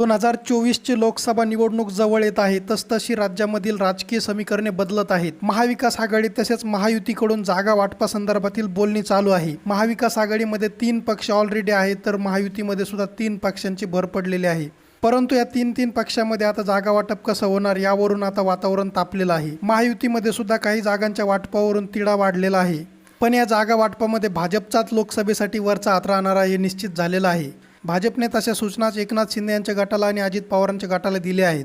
दोन हजार चोवीसची लोकसभा निवडणूक जवळ येत आहे. तसतशी राज्यामधील राजकीय समीकरणे बदलत आहेत. महाविकास आघाडी तसेच महायुतीकडून जागा वाटपासंदर्भातील बोलणी चालू आहे. महाविकास आघाडीमध्ये तीन पक्ष ऑलरेडी आहेत तर महायुतीमध्ये सुद्धा तीन पक्षांची भर पडलेली आहे. परंतु या तीन तीन पक्षामध्ये आता जागा वाटप कसं होणार यावरून आता वातावरण तापलेलं आहे. महायुतीमध्ये सुद्धा काही जागांच्या वाटपावरून तिढा वाढलेला आहे. पण या जागा वाटपामध्ये भाजपचाच लोकसभेसाठी वरचा हात राहणार हे निश्चित झालेलं आहे. भाजपने तशा सूचनाच एकनाथ शिंदे यांच्या गटाला आणि अजित पवारांच्या गटाला दिल्या आहेत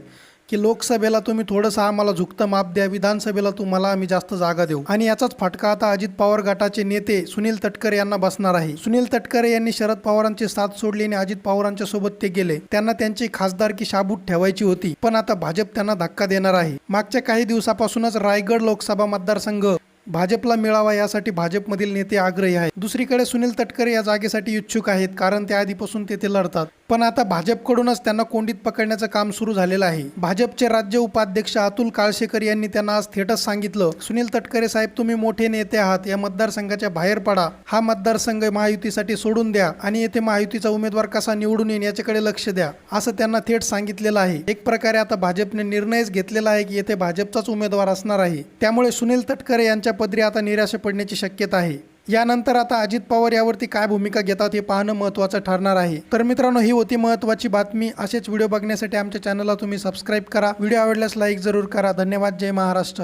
की लोकसभेला तुम्ही थोडंसं आम्हाला झुकतं माप द्या विधानसभेला तुम्हाला आम्ही जास्त जागा देऊ. आणि याचाच फटका आता अजित पवार गटाचे नेते सुनील तटकरे यांना बसणार आहे. सुनील तटकरे यांनी शरद पवारांची साथ सोडली आणि अजित पवारांच्या सोबत ते गेले. त्यांना त्यांची खासदारकी शाबूत ठेवायची होती. पण आता भाजप त्यांना धक्का देणार आहे. मागच्या काही दिवसापासूनच रायगड लोकसभा मतदारसंघ भाजपला मिळावा यासाठी भाजपमधील नेते आग्रही आहेत. दुसरीकडे सुनील तटकरे या जागेसाठी इच्छुक आहेत कारण ते आधीपासून तेथे लढतात. पण आता भाजपकडूनच त्यांना कोंडीत पकडण्याचं काम सुरू झालेलं आहे. भाजपचे राज्य उपाध्यक्ष अतुल काळशेकर यांनी त्यांना आज थेटच सांगितलं. सुनील तटकरे साहेब तुम्ही मोठे नेते आहात. या मतदारसंघाच्या बाहेर पडा. हा मतदारसंघ महायुतीसाठी सोडून द्या आणि येथे महायुतीचा उमेदवार कसा निवडून येईल याच्याकडे लक्ष द्या असं त्यांना थेट सांगितलेलं आहे. एक प्रकारे आता भाजपने निर्णयच घेतलेला आहे की येथे भाजपचाच उमेदवार असणार आहे. त्यामुळे सुनील तटकरे यांच्या पदरी आता निराशा पडण्याची शक्यता आहे. यानंतर आता अजित पवार यावरती काय भूमिका घेतात हे पाहणं महत्त्वाचं ठरणार आहे. तर मित्रांनो ही होती महत्त्वाची बातमी. असेच व्हिडिओ बघण्यासाठी आमच्या चॅनलला तुम्ही सबस्क्राईब करा. व्हिडिओ आवडल्यास लाईक जरूर करा. धन्यवाद. जय महाराष्ट्र.